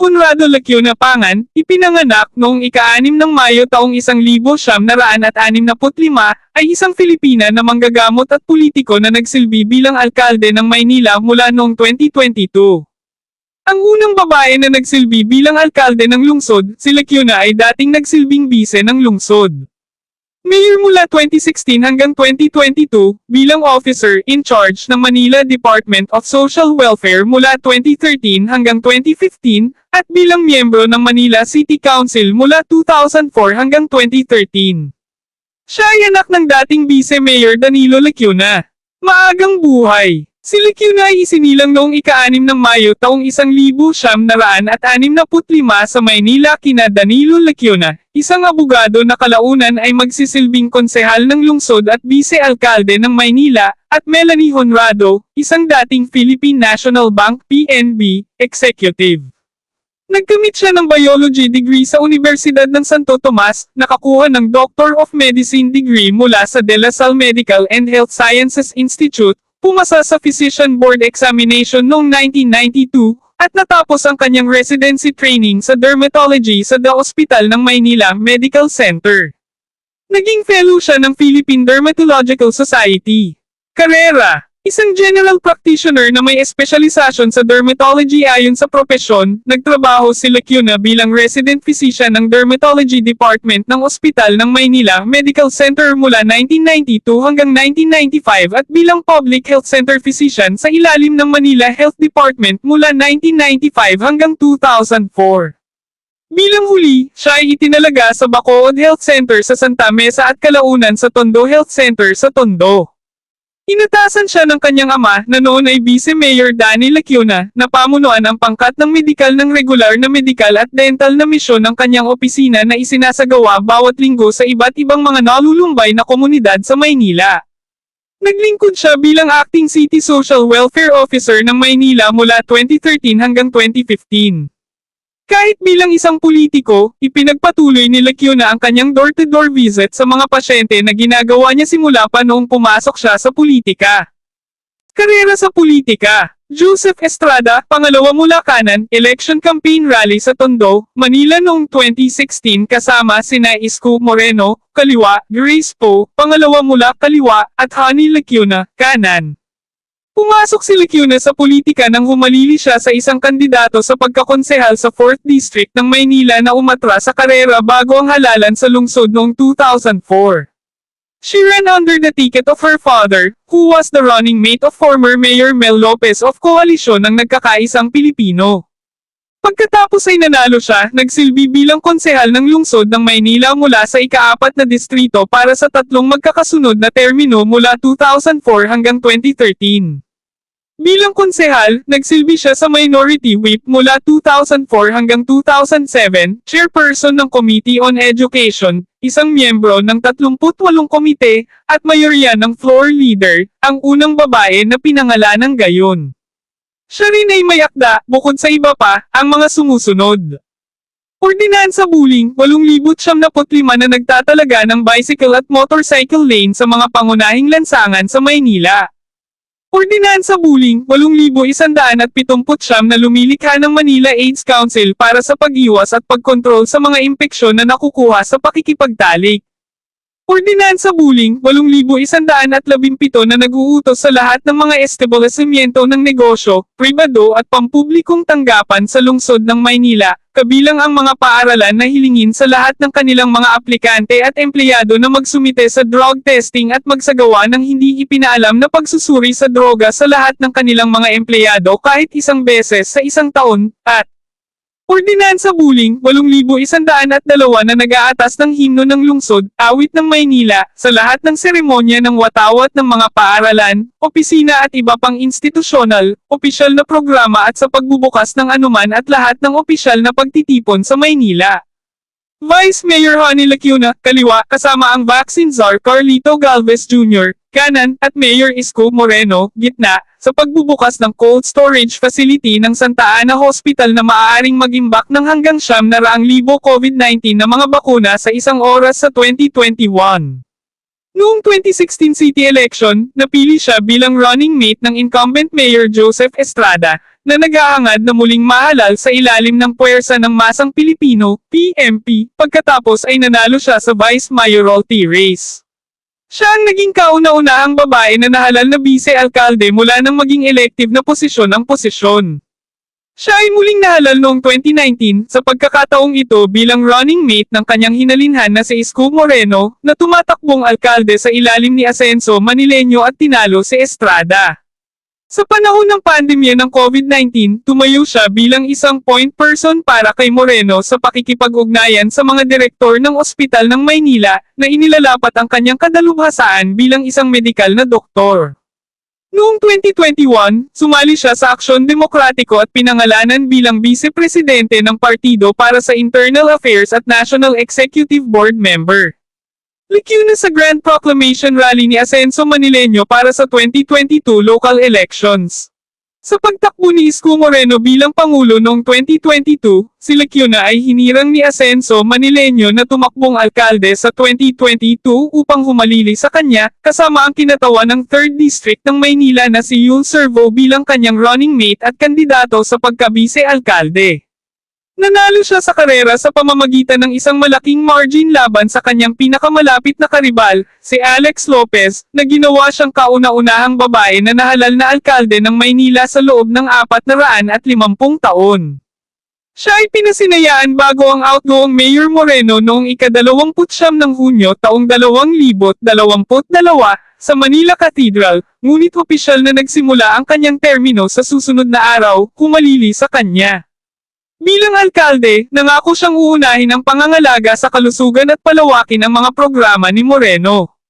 Conrado Laciona Pangan, ipinanganak noong ika-6 ng Mayo taong 1965 ay isang Filipina na manggagamot at politiko na nagsilbi bilang alkalde ng Maynila mula noong 2022. Ang unang babae na nagsilbi bilang alkalde ng lungsod, si Laciona ay dating nagsilbing bise ng lungsod. Mayor mula 2016 hanggang 2022, bilang officer in charge ng Manila Department of Social Welfare mula 2013 hanggang 2015, at bilang miyembro ng Manila City Council mula 2004 hanggang 2013. Siya ay anak ng dating Vice Mayor Danilo Lecuona. Maagang buhay. Si Lecuona ay isinilang noong ika-6 ng Mayo taong 1965 sa Maynila kina Danilo Lecuona, isang abogado na kalaunan ay magsisilbing konsehal ng lungsod at vice-alkalde ng Maynila, at Melanie Honrado, isang dating Philippine National Bank PNB, executive. Nagkamit siya ng biology degree sa Universidad ng Santo Tomas, nakakuha ng Doctor of Medicine degree mula sa De La Salle Medical and Health Sciences Institute, pumasa sa Physician Board Examination noong 1992, at natapos ang kanyang residency training sa dermatology sa The Hospital ng Maynila Medical Center. Naging fellow siya ng Philippine Dermatological Society. Karera Isang general practitioner na may espesyalisasyon sa dermatology ayon sa propesyon, nagtrabaho si Lecuona bilang resident physician ng Dermatology Department ng Ospital ng Maynila Medical Center mula 1992 hanggang 1995 at bilang Public Health Center physician sa ilalim ng Manila Health Department mula 1995 hanggang 2004. Bilang huli, siya ay itinalaga sa Bacood Health Center sa Santa Mesa at kalaunan sa Tondo Health Center sa Tondo. Inatasan siya ng kanyang ama na noon ay Vice Mayor Danny Lecuona na pamunuan ang pangkat ng medikal ng regular na medikal at dental na misyon ng kanyang opisina na isinasagawa bawat linggo sa iba't ibang mga nalulumbay na komunidad sa Maynila. Naglingkod siya bilang Acting City Social Welfare Officer ng Maynila mula 2013 hanggang 2015. Kahit bilang isang politiko, ipinagpatuloy ni Lecuona ang kanyang door-to-door visit sa mga pasyente na ginagawa niya simula pa noong pumasok siya sa politika. Karera sa politika Joseph Estrada, pangalawa mula kanan, election campaign rally sa Tondo, Manila noong 2016 kasama sina Isko Moreno, kaliwa, Grace Poe, pangalawa mula kaliwa, at Honey Lecuona, kanan. Pumasok si Lecuona sa politika nang humalili siya sa isang kandidato sa pagkakonsehal sa 4th District ng Maynila na umatra sa karera bago ang halalan sa lungsod noong 2004. She ran under the ticket of her father, who was the running mate of former Mayor Mel Lopez of Koalisyon ng Nagkakaisang Pilipino. Pagkatapos ay nanalo siya, nagsilbi bilang konsehal ng lungsod ng Maynila mula sa ikaapat na distrito para sa tatlong magkakasunod na termino mula 2004 hanggang 2013. Bilang konsehal, nagsilbi siya sa Minority Whip mula 2004 hanggang 2007, chairperson ng Committee on Education, isang miyembro ng 38 komite, at mayorya ng floor leader, ang unang babae na pinangalanan gayon. Siya rin ay may akda, bukod sa iba pa, ang mga sumusunod. Ordinansa Buling, 8,075 na nagtatalaga ng bicycle at motorcycle lane sa mga pangunahing lansangan sa Maynila. Ordinansa Buling, 8,179 na lumilikha ng Manila AIDS Council para sa pag-iwas at pagkontrol sa mga impeksyon na nakukuha sa pakikipagtalik. Ordinansa Buling, 8,117 na nag-uutos sa lahat ng mga establishmento ng negosyo, pribado at pampublikong tanggapan sa lungsod ng Maynila, kabilang ang mga paaralan na hilingin sa lahat ng kanilang mga aplikante at empleyado na magsumite sa drug testing at magsagawa ng hindi ipinaalam na pagsusuri sa droga sa lahat ng kanilang mga empleyado kahit isang beses sa isang taon, at Ordinansa Buling, 8,102 na nag-aatas ng himno ng lungsod, awit ng Maynila, sa lahat ng seremonya ng watawat ng mga paaralan, opisina at iba pang institusyonal, opisyal na programa at sa pagbubukas ng anuman at lahat ng opisyal na pagtitipon sa Maynila. Vice Mayor Honey Lacuna, kaliwa, kasama ang Vaccine Czar Carlito Galvez Jr., kanan, at Mayor Isko Moreno, gitna, sa pagbubukas ng cold storage facility ng Santa Ana Hospital na maaaring mag-imbak ng hanggang siyam na raang libo COVID-19 na mga bakuna sa isang oras sa 2021. Noong 2016 city election, napili siya bilang running mate ng incumbent Mayor Joseph Estrada, na nag-aangad na muling mahalal sa ilalim ng puwersa ng Masang Pilipino, PMP, pagkatapos ay nanalo siya sa Vice Mayoralty race. Siya ang naging kauna-unahang babae na nahalal na bise-alkalde mula nang maging elective na posisyon ang posisyon. Siya ay muling nahalal noong 2019 sa pagkakataong ito bilang running mate ng kanyang hinalinhan na si Isko Moreno na tumatakbong alkalde sa ilalim ni Asenso Manileño at tinalo si Estrada. Sa panahon ng pandemya ng COVID-19, tumayo siya bilang isang point person para kay Moreno sa pakikipag-ugnayan sa mga direktor ng ospital ng Maynila na inilalapat ang kanyang kadalubhasaan bilang isang medikal na doktor. Noong 2021, sumali siya sa Aksyon Demokratiko at pinangalanan bilang vice-presidente ng partido para sa Internal Affairs at National Executive Board member. Likyo na sa Grand Proclamation Rally ni Asenso Manileño para sa 2022 local elections. Sa pagtakbo ni Isko Moreno bilang Pangulo noong 2022, si Lecuona ay hinirang ni Asenso Manileño na tumakbong alkalde sa 2022 upang humalili sa kanya, kasama ang kinatawa ng 3rd District ng Maynila na si Yul Servo bilang kanyang running mate at kandidato sa pagkabise-alkalde. Nanalo siya sa karera sa pamamagitan ng isang malaking margin laban sa kanyang pinakamalapit na karibal, si Alex Lopez, na ginawa siyang kauna-unahang babae na nahalal na alkalde ng Maynila sa loob ng 450 taon. Siya ay pinasinayaan bago ang outgoing Mayor Moreno noong ikadalawamputsyam ng Hunyo taong 2022 sa Manila Cathedral, ngunit opisyal na nagsimula ang kanyang termino sa susunod na araw, humalili sa kanya. Bilang alkalde, nangako siyang uunahin ang pangangalaga sa kalusugan at palawakin ang mga programa ni Moreno.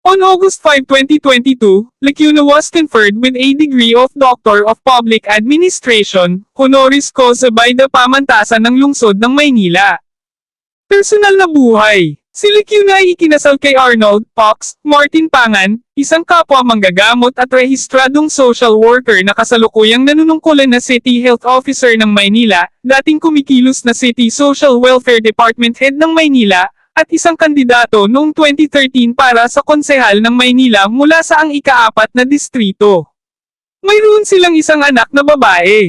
On August 5, 2022, Lacuna was conferred with a degree of Doctor of Public Administration, honoris causa by the pamantasan ng lungsod ng Maynila. Personal na buhay Si Lacuna ay ikinasal kay Arnold Fox Martin Pangan, isang kapwa manggagamot at rehistradong social worker na kasalukuyang nanunungkulan na City Health Officer ng Maynila, dating kumikilos na City Social Welfare Department Head ng Maynila, at isang kandidato noong 2013 para sa konsehal ng Maynila mula sa ang ikaapat na distrito. Mayroon silang isang anak na babae.